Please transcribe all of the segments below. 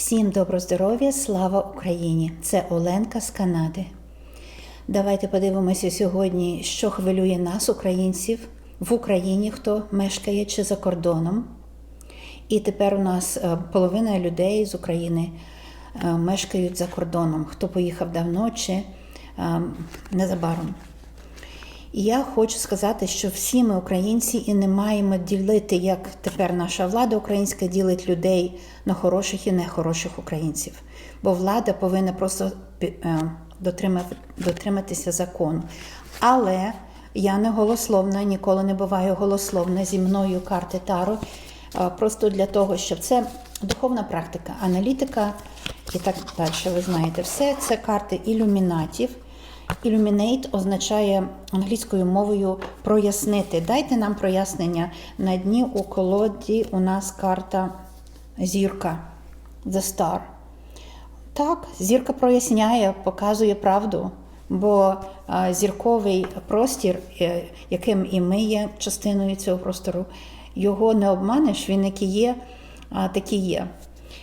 Всім добро здоров'я, слава Україні! Це Оленка з Канади. Давайте подивимося сьогодні, що хвилює нас, українців, в Україні, хто мешкає чи за кордоном. І тепер у нас е, половина людей з України е, мешкають за кордоном, хто поїхав давно чи е, незабаром. І я хочу сказати, що всі ми українці і не маємо ділити, як тепер наша влада українська ділить людей на хороших і нехороших українців. Бо влада повинна просто е, дотриматися закону. Але я не голословна, ніколи не буваю голословна зі мною карти Таро. е, Просто для того, щоб це духовна практика, аналітика і так далі. Ви знаєте, все це карти ілюмінатів. Illuminate означає англійською мовою прояснити. Дайте нам прояснення. На дні у колоді у нас карта зірка The Star. Так, зірка проясняє, показує правду, бо зірковий простір, е, яким і ми є частиною цього простору, його не обманеш, він який є, такий є.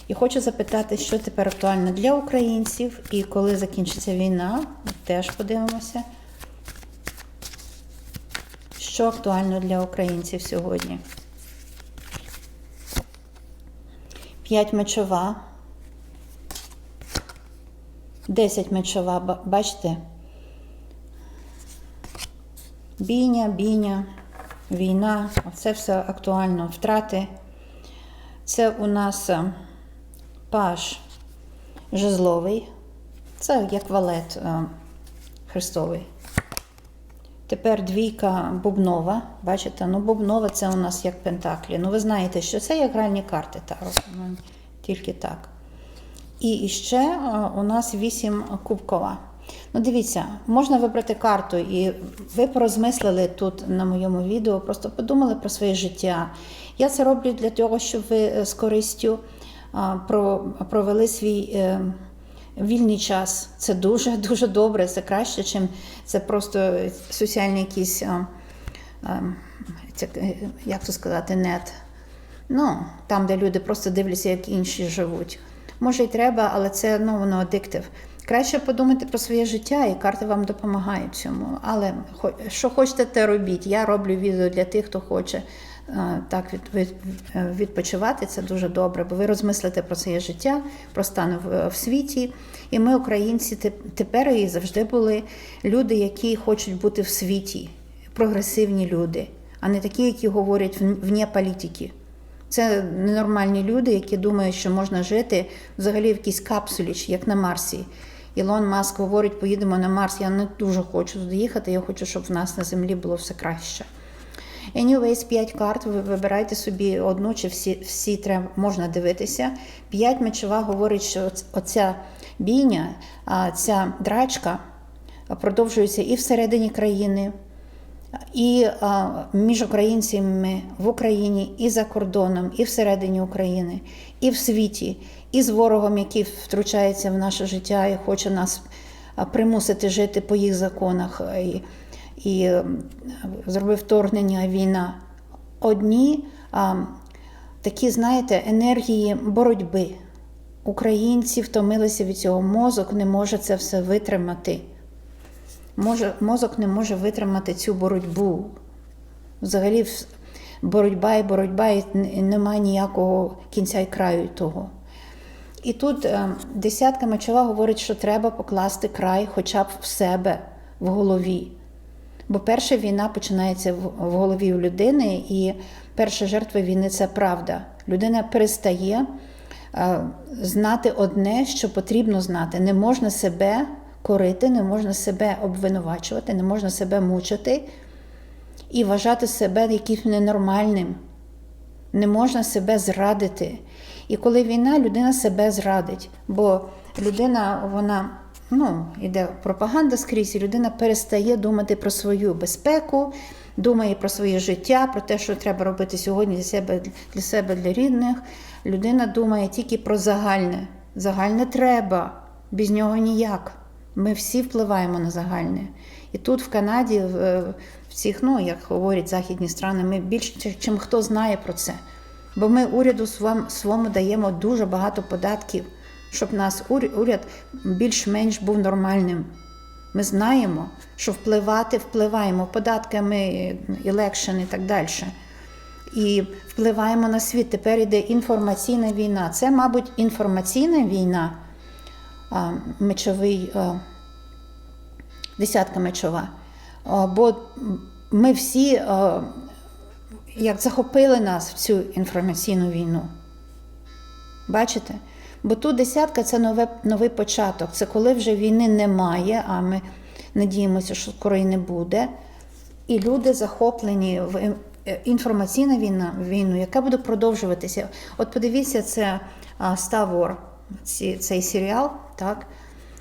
І хочу запитати, що тепер актуально для українців, і коли закінчиться війна, теж подивимося, що актуально для українців сьогодні. П'ять мечова. 10 мечова, бачите? Бійня, бійня, війна, це все актуально, втрати. Це у нас е, паш жезловий, це як валет е, хрестовий. Тепер двійка бубнова. Бачите, ну бубнова це у нас як пентаклі. Ну ви знаєте, що це як гральні карти Таро, ну, тільки так. І ще е, у нас вісім кубкова. Ну, дивіться, можна вибрати карту, і ви порозмислили тут на моєму відео, просто подумали про своє життя. Я це роблю для того, щоб ви е, з користю провели свій е, вільний час. Це дуже дуже добре, це краще, чим це просто соціальні якісь, це, е, як то сказати, нет. Ну, там, де люди просто дивляться, як інші живуть. Може й треба, але це ну, воно адиктив. Краще подумати про своє життя, і карти вам допомагають цьому. Але що хочете, те робіть. Я роблю відео для тих, хто хоче так е, відпочивати. Це дуже добре, бо ви розмислите про своє життя, про стан в, світі. І ми, українці, те- тепер і завжди були люди, які хочуть бути в світі, прогресивні люди, а не такі, які говорять вне політики. Це ненормальні люди, які думають, що можна жити взагалі в якійсь капсулі, як на Марсі. Ілон Маск говорить, поїдемо на Марс. Я не дуже хочу туди їхати, я хочу, щоб в нас на землі було все краще. Anyways, 5 карт, ви вибирайте собі одну чи всі, всі треба, можна дивитися. П'ять мечова говорить, що оця бійня, ця драчка продовжується і всередині країни, і між українцями в Україні, і за кордоном, і всередині України, і в світі, і з ворогом, який втручається в наше життя і хоче нас примусити жити по їх законах, і, зробив вторгнення війна. Одні а, такі, знаєте, енергії боротьби. Українці втомилися від цього, мозок не може це все витримати. Може, мозок не може витримати цю боротьбу. Взагалі, боротьба і боротьба, і немає ніякого кінця і краю того. І тут е, десятка мечова говорить, що треба покласти край хоча б в себе в голові. Бо перша війна починається в голові у людини, і перша жертва війни це правда. Людина перестає е, знати одне, що потрібно знати. Не можна себе корити, не можна себе обвинувачувати, не можна себе мучити і вважати себе якимось ненормальним. Не можна себе зрадити. І коли війна, людина себе зрадить. Бо людина, вона ну, йде пропаганда скрізь, і людина перестає думати про свою безпеку, думає про своє життя, про те, що треба робити сьогодні для себе, для себе, для рідних. Людина думає тільки про загальне. Загальне треба, без нього ніяк. Ми всі впливаємо на загальне. І тут в Канаді, в, в цих, ну як говорять західні страни, ми більше, чим хто знає про це. Бо ми уряду своєму даємо дуже багато податків, щоб нас уряд більш-менш був нормальним. Ми знаємо, що впливати впливаємо податками, елекшн і так далі. І впливаємо на світ. Тепер іде інформаційна війна. Це, мабуть, інформаційна війна, мечовий, десятка мечова. Бо ми всі як захопили нас в цю інформаційну війну. Бачите? Бо тут десятка це нове, новий початок. Це коли вже війни немає, а ми надіємося, що скоро і не буде. І люди захоплені в е, інформаційна війна, війну, яка буде продовжуватися. От подивіться, це ці, цей серіал, так?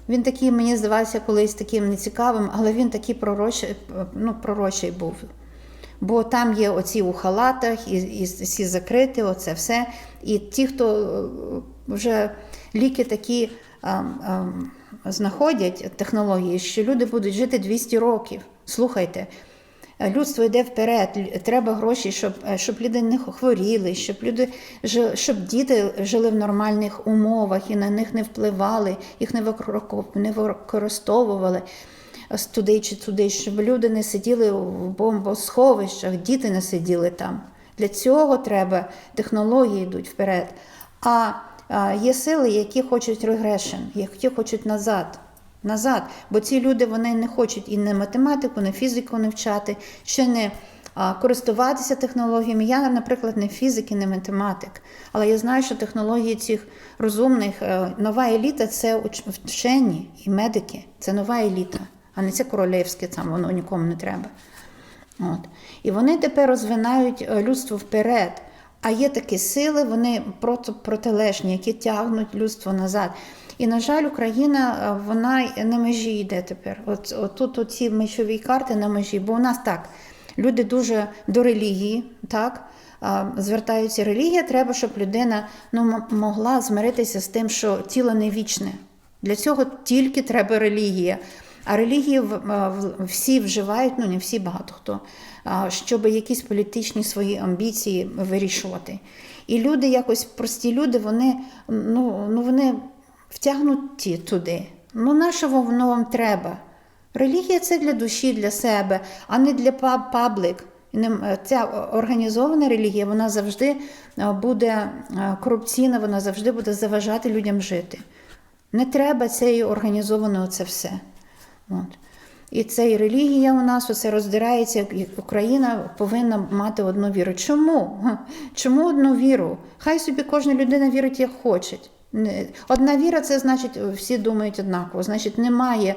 Він такий, мені здавався, колись таким нецікавим, але він такий пророчий, ну, пророчий був. Бо там є оці у халатах, і, і всі закриті, оце все. І ті, хто вже ліки такі а, а, знаходять технології, що люди будуть жити 200 років. Слухайте, е, людство йде вперед, треба гроші, щоб, е, щоб люди не хворіли, щоб люди щоб діти жили в нормальних умовах і на них не впливали, їх не використовували туди чи туди, щоб люди не сиділи в бомбосховищах, діти не сиділи там. Для цього треба технології йдуть вперед. А є сили, які хочуть регрешн, які хочуть назад. Назад. Бо ці люди вони не хочуть і не математику, не фізику не вчати, ще не користуватися технологіями. Я, наприклад, не фізик і не математик, але я знаю, що технології цих розумних, е, нова еліта це вчені і медики. Це нова еліта, а не це королівське, там воно нікому не треба. От. І вони тепер розвинають е, людство вперед. А є такі сили, вони проти, протилежні, які тягнуть людство назад. І, на жаль, Україна е, вона на межі йде тепер. От, от тут оці мечові карти на межі, бо у нас так. Люди дуже до релігії, так, звертаються. Релігія треба, щоб людина ну, могла змиритися з тим, що тіло не вічне. Для цього тільки треба релігія. А релігії всі вживають, ну не всі багато хто, щоб якісь політичні свої амбіції вирішувати. І люди, якось прості люди, вони, ну, ну, вони втягнуті туди. Ну, нащо воно вам треба? Релігія це для душі, для себе, а не для па- паблік. Ця організована релігія вона завжди буде корупційна, вона завжди буде заважати людям жити. Не треба цієї організованого це все. От. І це і релігія у нас оце роздирається. і Україна повинна мати одну віру. Чому? Чому одну віру? Хай собі кожна людина вірить, як хоче. Одна віра це значить, всі думають однаково. Значить, немає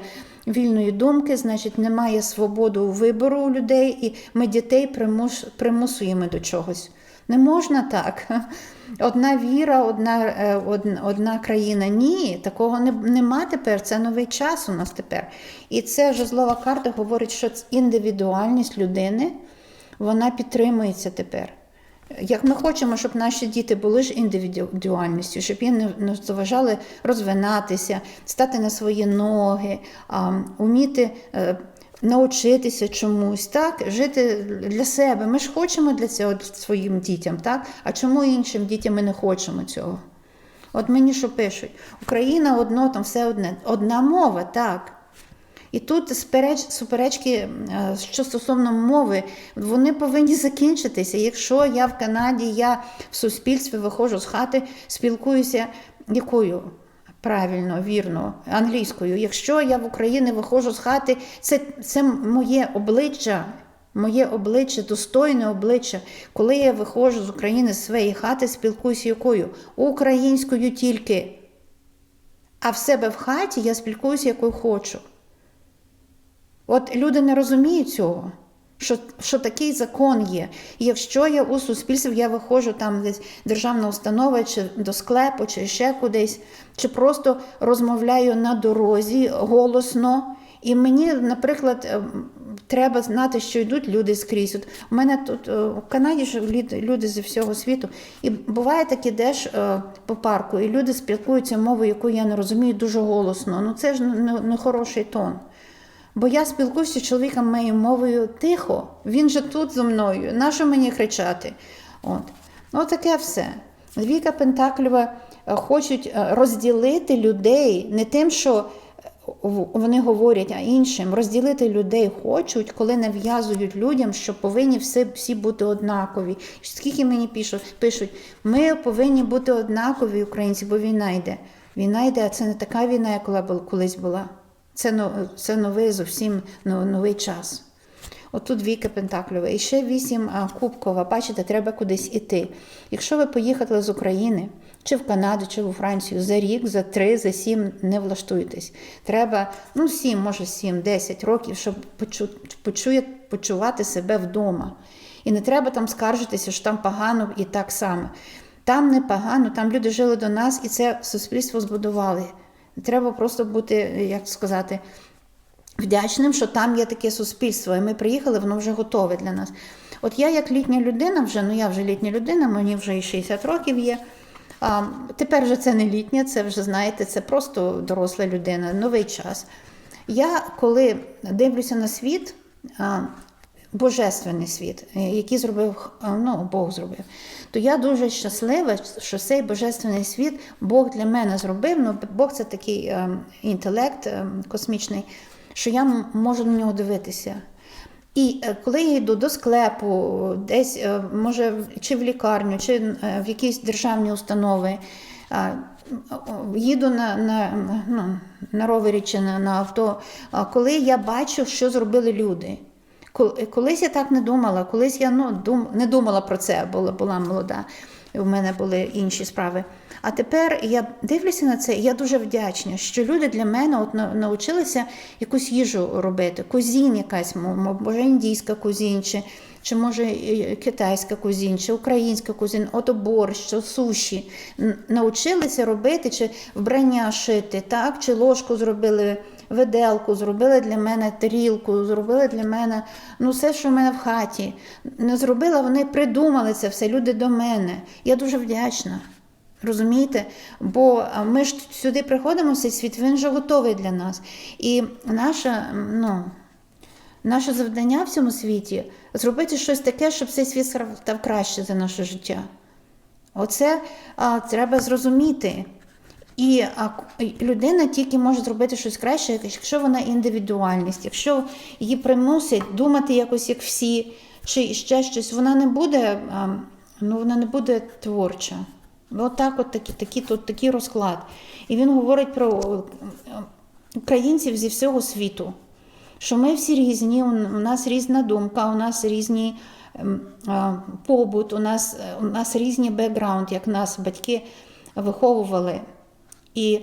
вільної думки, значить, немає свободи вибору у людей, і ми дітей примус, примусуємо до чогось. Не можна так. Одна віра, одна, е, одна, країна. Ні, такого не, нема тепер. Це новий час у нас тепер. І це жезлова карта говорить, що індивідуальність людини вона підтримується тепер. Як ми хочемо, щоб наші діти були ж індивідуальністю, щоб їм не, заважали розвинатися, стати на свої ноги, а, уміти навчитися чомусь, так, жити для себе. Ми ж хочемо для цього своїм дітям, так? А чому іншим дітям ми не хочемо цього? От мені що пишуть: Україна одно, там все одне, одна мова, так. І тут спереч, суперечки, е, що стосовно мови, вони повинні закінчитися. Якщо я в Канаді, я в суспільстві виходжу з хати, спілкуюся якою? Правильно, вірно, англійською. Якщо я в Україні виходжу з хати, це, це моє обличчя, моє обличчя, достойне обличчя. Коли я виходжу з України з своєї хати, спілкуюся якою? Українською тільки. А в себе в хаті я спілкуюся, якою хочу. От люди не розуміють цього, що, що такий закон є. І якщо я у суспільстві, я виходжу там десь державна установа, чи до склепу, чи ще кудись, чи просто розмовляю на дорозі голосно. І мені, наприклад, ем, треба знати, що йдуть люди скрізь. От у мене тут е, в Канаді ж люди зі всього світу. І буває так, ідеш е, по парку, і люди спілкуються мовою, яку я не розумію, дуже голосно. Ну це ж не, не хороший тон. Бо я спілкуюся з чоловіком моєю мовою тихо. Він же тут зі мною. Нащо мені кричати? От. Ну, таке все. Двійка Пентаклєва е, хочуть е, розділити людей не тим, що е, вони говорять, а іншим. Розділити людей хочуть, коли нав'язують людям, що повинні всі, всі бути однакові. Скільки мені пишуть, пишуть, ми повинні бути однакові, українці, бо війна йде. Війна йде, а це не така війна, яка колись була. Це, це новий зовсім новий час. Отут двійка Пентакльова. І ще вісім кубкова. Бачите, треба кудись іти. Якщо ви поїхали з України, чи в Канаду, чи у Францію за рік, за три, за сім не влаштуєтесь. Треба ну сім, може сім, десять років, щоб почу, почує, почувати себе вдома. І не треба там скаржитися, що там погано і так само. Там не погано, там люди жили до нас, і це суспільство збудували. Треба просто бути, як сказати, вдячним, що там є таке суспільство, і ми приїхали, воно вже готове для нас. От я, як літня людина, вже ну я вже літня людина, мені вже і 60 років є. А, тепер вже це не літня, це вже знаєте, це просто доросла людина, новий час. Я коли дивлюся на світ, а, божественний світ, е, який зробив ну, Бог зробив, то я дуже щаслива, що цей божественний світ Бог для мене зробив. Ну, Бог це такий е, інтелект е, космічний, що я можу на нього дивитися. І е, коли я йду до склепу, десь, е, може, чи в лікарню, чи е, в якісь державні установи, їду на, на, ну, на ровері чи на, на авто, коли я бачу, що зробили люди. Кол- Колись я так не думала, колись я ну, дум, не думала про це, була, була молода. У мене були інші справи. А тепер я дивлюся на це, і я дуже вдячна, що люди для мене от на- навчилися якусь їжу робити. Кузінь якась, мо- мо- може індійська кузінь, чи, чи може китайська кузінь, чи українська кузінь, ото борщ, суші. Н- Навчилися робити, чи вбрання шити, так, чи ложку зробили виделку, зробили для мене тарілку, зробили для мене ну, все, що в мене в хаті. Не зробила, вони придумали це все, люди до мене. Я дуже вдячна. Розумієте? Бо ми ж сюди приходимо цей світ, він вже готовий для нас. І наша, ну, наше завдання в цьому світі зробити щось таке, щоб цей світ став краще за наше життя. Оце а, треба зрозуміти. І людина тільки може зробити щось краще, якщо вона індивідуальність, якщо її примусять думати якось як всі, чи ще щось, вона не буде, ну, вона не буде творча. От от такі, такі, тут такий розклад. І він говорить про е, українців зі всього світу, що ми всі різні, у у нас різна думка, у нас різні ем, побут, у нас, е, у нас різні бекграунд, як нас батьки виховували. І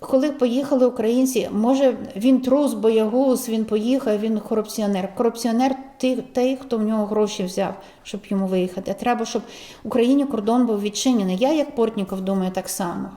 коли поїхали українці, може він трус, боягуз, він поїхав, він корупціонер. Корупціонер той, хто в нього гроші взяв, щоб йому виїхати. Треба, щоб в Україні кордон був відчинений. Я, як Портніков, думаю так само.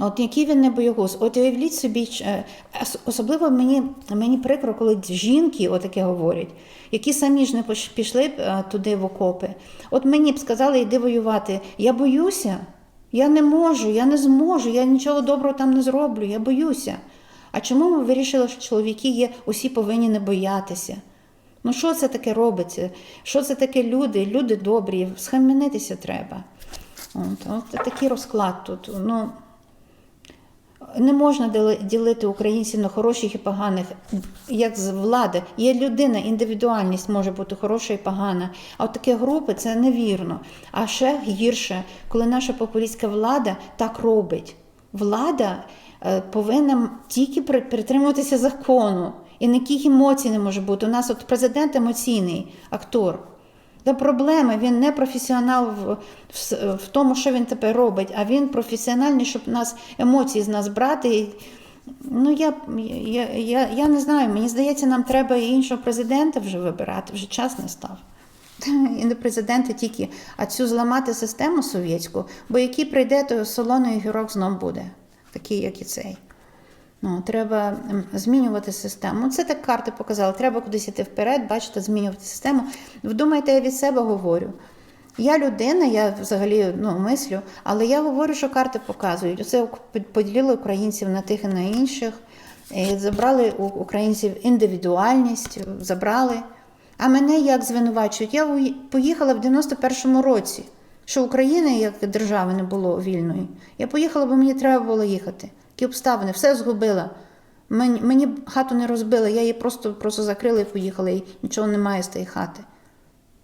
От який він не боягуз. От уявіть собі, е, ос- особливо мені, мені прикро, коли жінки отаке говорять, які самі ж не пішли е, туди в окопи. От мені б сказали, йди воювати. Я боюся, я не можу, я не зможу, я нічого доброго там не зроблю, я боюся. А чому ми вирішили, що чоловіки є, усі повинні не боятися? Ну, що це таке робиться? Що це таке люди? Люди добрі, схаменитися треба. От, от такий розклад тут. Ну, не можна діли- ділити українців на хороших і поганих, як з влади. Є людина, індивідуальність може бути хороша і погана. А от такі групи це невірно. А ще гірше, коли наша популістська влада так робить. Влада е, повинна тільки притримуватися закону. І ніяких емоцій не може бути. У нас от президент емоційний актор. Та проблеми, він не професіонал в, в, в тому, що він тепер робить, а він професіональний, щоб нас емоції з нас брати. Ну, я, я, я, я не знаю, мені здається, нам треба і іншого президента вже вибирати, вже час настав. І не президента тільки, а цю зламати систему совєтську, бо який прийде, то солоний гірок знов буде, такий, як і цей. Ну, треба ем, змінювати систему. Це так карти показали. Треба кудись іти вперед, бачите, змінювати систему. Вдумайте, я від себе говорю. Я людина, я взагалі ну, мислю, але я говорю, що карти показують. Оце поділили українців на тих і на інших. І забрали у українців індивідуальність, забрали. А мене як звинувачують? Я поїхала в 91-му році, що України як держави не було вільної. Я поїхала, бо мені треба було їхати. Обставини, все згубила. Мені, мені хату не розбили, я її просто, просто закрила і поїхала, і нічого немає з тієї хати.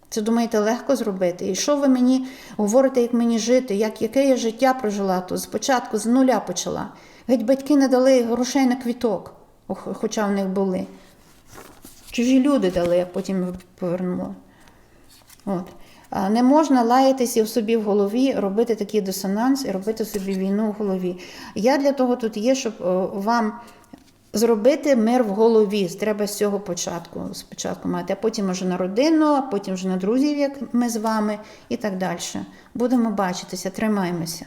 Це думаєте, легко зробити? І що ви мені говорите, як мені жити, як, яке я життя прожила тут? Спочатку з нуля почала. Геть батьки не дали грошей на квіток, хоча в них були. Чужі люди дали, я потім повернула. От. Не можна лаятися в собі в голові, робити такий дисонанс і робити собі війну в голові. Я для того тут є, щоб вам зробити мир в голові. Треба з цього початку спочатку мати, а потім вже на родину, а потім вже на друзів, як ми з вами, і так далі. Будемо бачитися, тримаємося.